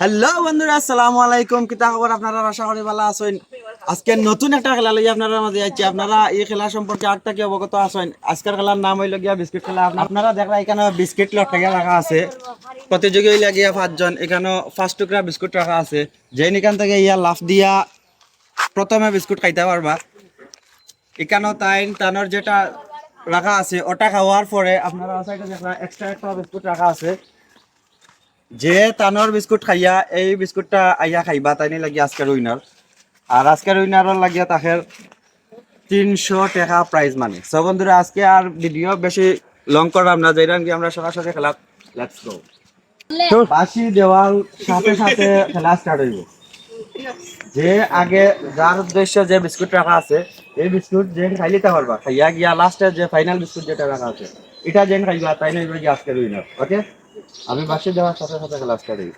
Hello বন্ধুরা, আসসালামু আলাইকুম। কিতা খবর? আপনারা আশা করি ভালো আছেন। আজকে নতুন একটা খেলা লই আপনারা মাঝে আইছি। আপনারা এই খেলা সম্পর্কে আটটা কি অবগত আছেন? আজকের খেলার নাম হইল গিয়া বিস্কিট খেলা। আপনারা দেখরা এখানে বিস্কিট লটকা রাখা আছে। প্রতিযোগী হইলে গিয়া পাঁচজন। এখানে ফার্স্ট টুকরা বিস্কুট রাখা আছে। যেন এখান থেকে ইয়া লাফ দিয়া প্রথমে বিস্কুট খাইতে পারবা। এখানেও তাই তানোর যেটা রাখা আছে, ওটা খাওয়ার পরে আপনারা সাইডে দেখরা এক্সট্রা একটা বিস্কুট রাখা আছে। যে তানোর বিস্কুট খাইয়া এই বিস্কুটটা আইয়া খাইবা তাইনি লাগি আজকের উইনার আর আজকের উইনারর লাগিয়া তাকে তিনশো টাকা প্রাইজ মানে সো বন্ধুরা আজকে আর ভিডিও বেশি লং করলাম না যেরকম কি আমরা সরাসরি খেলা লেটস গো বাসি দেওয়ার সাথে সাথে খেলা স্টার্ট হইব। যে আগে যার উদ্দেশ্য যে বিস্কুট রাখা আছে এই বিস্কুট যে খাই নিতে পারবা খাইয়া গিয়া লাস্টে যে ফাইনাল বিস্কুট যেটা রাখা আছে এটা যেন খাইবা তাই না গিয়ে আজকের উইনার ওকে আমি বাসি দেওয়ার সাথে সাথে খেলা স্টার্ট হইব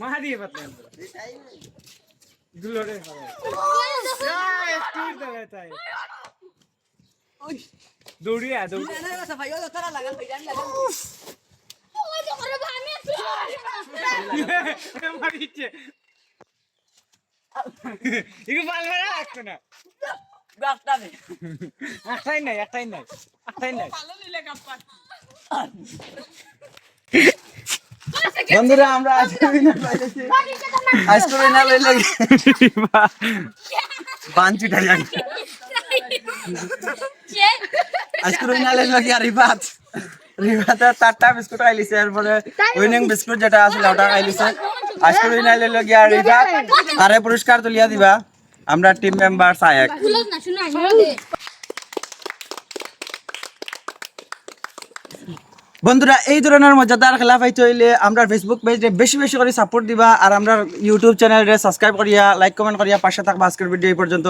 মাহাদি দুলোরে দৌড়িয়া দৌড়ি মারিছে ইগো পালবে না লাগতো না। একটাই নাই একটাই নাই একটাই নাই। বন্ধুরা আমরা আজকে উইনার পাইছি আজকে উইনার লই লাগি বাঞ্চিটা জানি আজকে উইনার লই লাগি আর রিবাত রিবাতে চারটা বিস্কুট খাইলিছে এরপরে উইনিং বিস্কুট যেটা আছিল ওটা খাইলিছে আজকে উইনার লই লাগি আরে পুরস্কার তুলিয়া দিবা। আমরা টিম মেম্বার সায়েক। বন্ধুরা এই ধরনের মজাদার খেলা পাইতে হইলে আমরা ফেসবুক পেজে বেশি বেশি করে সাপোর্ট দিবা আর আমরা ইউটিউব চ্যানেলে সাবস্ক্রাইব করিয়া লাইক কমেন্ট করিয়া পাশে থাকবা আজকের ভিডিও এই পর্যন্ত।